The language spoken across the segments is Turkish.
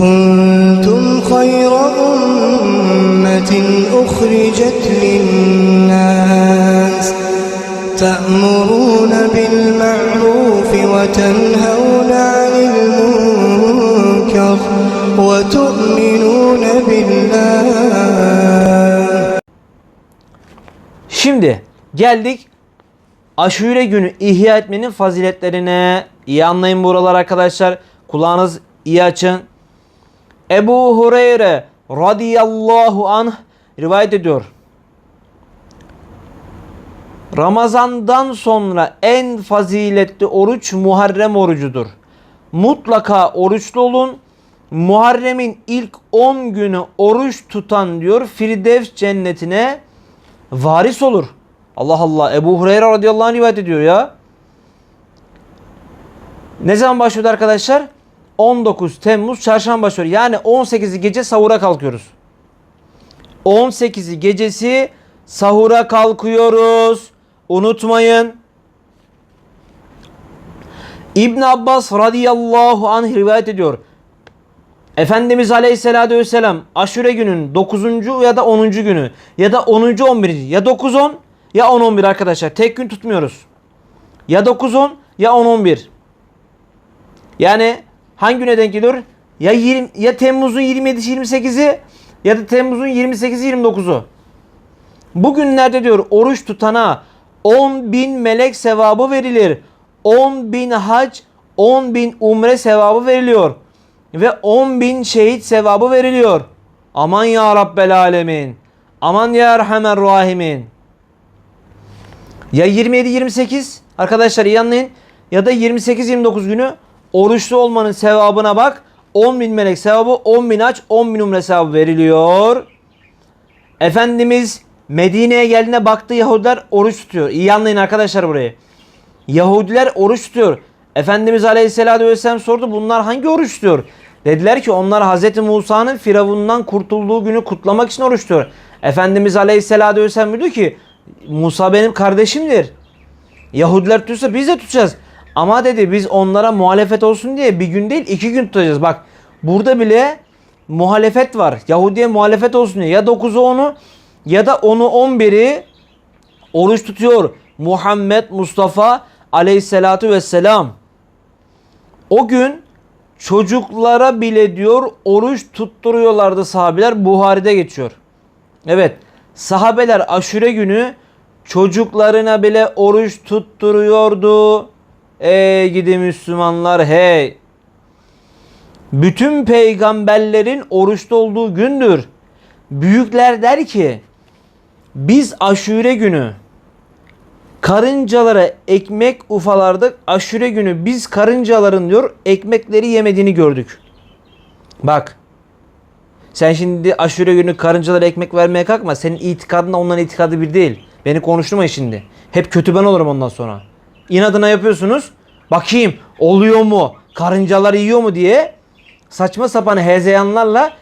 كنتم خير أمة أخرجت للناس تأمرون بالمعروف وتنهون عن المنكر وتؤمنون بالله Şimdi geldik aşure günü ihya etmenin faziletlerine. İyi anlayın buralar arkadaşlar. Kulağınız iyi açın. Ebu Hureyre radıyallahu anh rivayet ediyor. Ramazandan sonra en faziletli oruç Muharrem orucudur. Mutlaka oruçlu olun. Muharrem'in ilk 10 günü oruç tutan diyor Firdevs cennetine varis olur. Allah Allah Ebu Hureyre radıyallahu anh rivayet ediyor ya. Ne zaman başlıyordu arkadaşlar? 19 Temmuz çarşamba başlıyor. Yani 18'i gece sahura kalkıyoruz. 18'i gecesi sahura kalkıyoruz. Unutmayın. İbn Abbas radıyallahu anh rivayet ediyor. Efendimiz Aleyhisselatü Vesselam aşure günün 9. ya da 10. günü ya da 10. 11. ya 9-10 ya 10-11 arkadaşlar. Tek gün tutmuyoruz. Ya 9-10 ya 10-11. Yani hangi güne denk geliyor? Ya 20, ya Temmuz'un 27'si 28'i ya da Temmuz'un 28'i 29'u. Bugünlerde diyor oruç tutana 10 bin melek sevabı verilir. 10 bin hac, 10 bin umre sevabı veriliyor. Ve 10 bin şehit sevabı veriliyor. Aman ya Rabbel Alemin. Aman ya Erhamer Rahimin. Ya 27-28 arkadaşlar iyi anlayın. Ya da 28-29 günü oruçlu olmanın sevabına bak. 10 bin melek sevabı, 10 bin aç, 10 bin umre sevabı veriliyor. Efendimiz Medine'ye geldiğinde baktı Yahudiler oruç tutuyor. İyi anlayın arkadaşlar burayı. Yahudiler oruç tutuyor. Efendimiz Aleyhisselatü Vesselam sordu bunlar hangi oruç tutuyor? Dediler ki onlar Hz. Musa'nın Firavun'dan kurtulduğu günü kutlamak için oruç tutuyor. Efendimiz Aleyhisselatü Vesselam diyor ki Musa benim kardeşimdir. Yahudiler tutuyorsa biz de tutacağız. Ama dedi biz onlara muhalefet olsun diye bir gün değil iki gün tutacağız. Bak burada bile muhalefet var. Yahudiye muhalefet olsun diye. Ya 9'u 10'u ya da 10'u 11'i oruç tutuyor. Muhammed Mustafa aleyhissalatu vesselam. O gün çocuklara bile diyor oruç tutturuyorlardı sahabeler. Buhari'de geçiyor. Evet sahabeler aşure günü çocuklarına bile oruç tutturuyordu. Ey gidi Müslümanlar hey. Bütün peygamberlerin oruçta olduğu gündür. Büyükler der ki biz aşure günü karıncalara ekmek ufalardık. Aşure günü biz karıncaların diyor ekmekleri yemediğini gördük. Bak. Sen şimdi aşure günü karıncalara ekmek vermeye kalkma. Senin itikadınla onların itikadı bir değil. Beni konuşturma şimdi. Hep kötü ben olurum ondan sonra. İnadına yapıyorsunuz. Bakayım oluyor mu? Karıncalar yiyor mu diye saçma sapan hezeyanlarla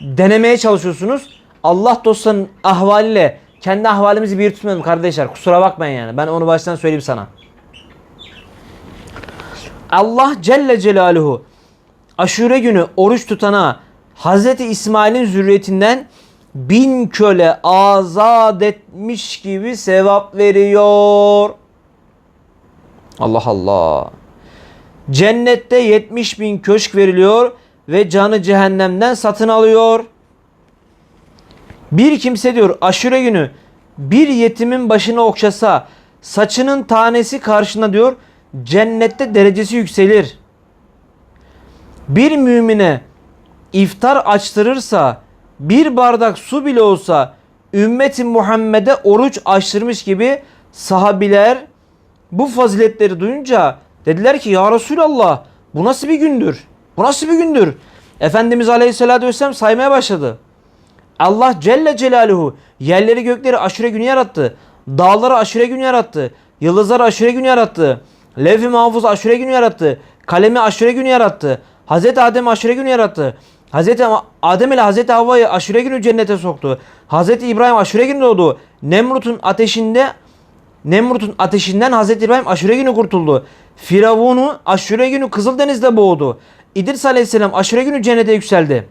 denemeye çalışıyorsunuz. Allah dostlarının ahvaliyle kendi ahvalimizi bir tutmayalım kardeşler. Kusura bakmayın yani. Ben onu baştan söyleyeyim sana. Allah Celle Celaluhu aşure günü oruç tutana Hz. İsmail'in zürriyetinden bin köle azat etmiş gibi sevap veriyor. Allah Allah. Cennette 70 bin köşk veriliyor ve canı cehennemden satın alıyor. Bir kimse diyor aşure günü bir yetimin başını okşasa saçının tanesi karşına diyor cennette derecesi yükselir. Bir mümine iftar açtırırsa bir bardak su bile olsa ümmeti Muhammed'e oruç açtırmış gibi sahabiler bu faziletleri duyunca dediler ki ya Resulallah bu nasıl bir gündür? Bu nasıl bir gündür? Efendimiz Aleyhisselatü Vesselam saymaya başladı. Allah Celle Celaluhu yerleri gökleri aşure günü yarattı. Dağları aşure günü yarattı. Yıldızları aşure günü yarattı. Levh-i mahfuz aşure günü yarattı. Kalemi aşure günü yarattı. Hazreti Adem aşure günü yarattı. Hazreti Adem ile Hazreti Havva'yı aşure günü cennete soktu. Hazreti İbrahim aşure günü doğdu. Nemrut'un ateşinde Nemrut'un ateşinden Hazreti İbrahim aşure günü kurtuldu. Firavun'u aşure günü Kızıldeniz'de boğdu. İdris Aleyhisselam aşure günü cennete yükseldi.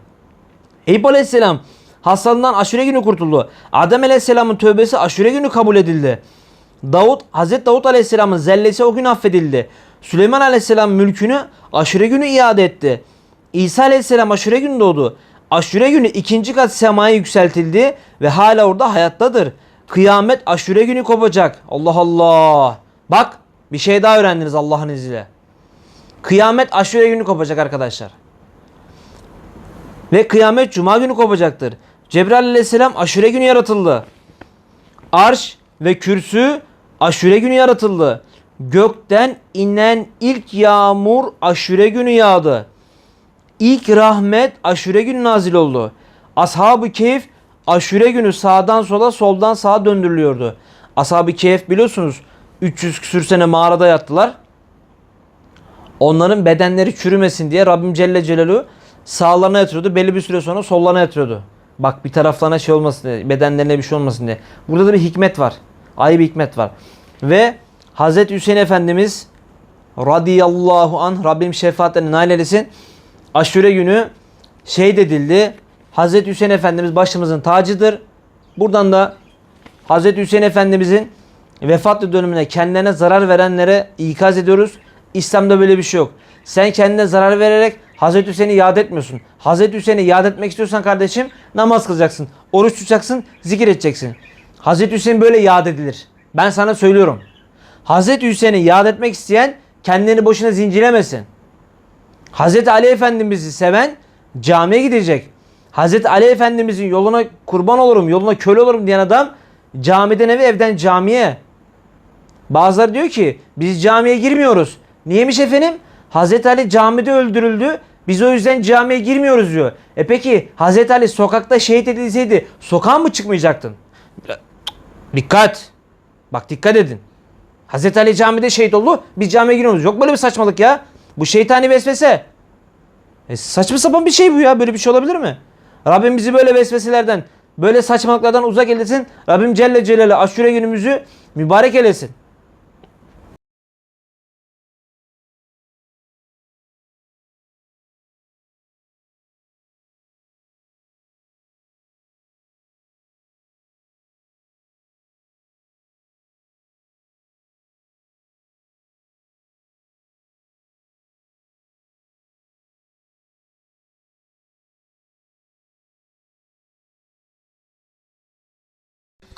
Eyüp Aleyhisselam hastalığından aşure günü kurtuldu. Adem Aleyhisselam'ın tövbesi aşure günü kabul edildi. Davut, Hazreti Davut Aleyhisselam'ın zellesi o gün affedildi. Süleyman Aleyhisselam mülkünü aşure günü iade etti. İsa Aleyhisselam aşure günü doğdu. Aşure günü ikinci kat semaya yükseltildi ve hala orada hayattadır. Kıyamet aşure günü kopacak. Allah Allah. Bak bir şey daha öğrendiniz Allah'ın izniyle. Kıyamet aşure günü kopacak arkadaşlar. Ve kıyamet cuma günü kopacaktır. Cebrail aleyhisselam aşure günü yaratıldı. Arş ve kürsü aşure günü yaratıldı. Gökten inen ilk yağmur aşure günü yağdı. İlk rahmet aşure günü nazil oldu. Ashab-ı Keyif aşure günü sağdan sola soldan sağa döndürülüyordu. Ashab-ı Keyif biliyorsunuz 300 küsür sene mağarada yattılar. Onların bedenleri çürümesin diye Rabbim Celle Celaluhu sağlarına yatırıyordu. Belli bir süre sonra sollarına yatırıyordu. Bak bir taraflarına şey olmasın diye, bedenlerine bir şey olmasın diye. Burada da bir hikmet var. Ayrı bir hikmet var. Ve Hazreti Hüseyin Efendimiz radıyallahu an Rabbim şefaatlerine nail eylesin. Aşure günü şehit edildi. Hazreti Hüseyin Efendimiz başımızın tacıdır. Buradan da Hazreti Hüseyin Efendimizin vefatlı dönemine kendilerine zarar verenlere ikaz ediyoruz. İslam'da böyle bir şey yok. Sen kendine zarar vererek Hazreti Hüseyin'i yad etmiyorsun. Hazreti Hüseyin'i yad etmek istiyorsan kardeşim namaz kılacaksın. Oruç tutacaksın, zikir edeceksin. Hazreti Hüseyin böyle yad edilir. Ben sana söylüyorum. Hazreti Hüseyin'i yad etmek isteyen kendini boşuna zincirlemesin. Hazreti Ali Efendimiz'i seven camiye gidecek. Hazreti Ali Efendimiz'in yoluna kurban olurum, yoluna köle olurum diyen adam camiden eve, evden camiye. Bazıları diyor ki biz camiye girmiyoruz. Niyemiş efendim? Hazreti Ali camide öldürüldü. Biz o yüzden camiye girmiyoruz diyor. E peki Hazreti Ali sokakta şehit edilseydi sokağa mı çıkmayacaktın? Dikkat. Bak dikkat edin. Hazreti Ali camide şehit oldu. Biz camiye giriyoruz. Yok böyle bir saçmalık ya. Bu şeytani vesvese. E saçma sapan bir şey bu ya. Böyle bir şey olabilir mi? Rabbim bizi böyle vesveselerden, böyle saçmalıklardan uzak eylesin. Rabbim Celle Celaluhu aşure günümüzü mübarek eylesin.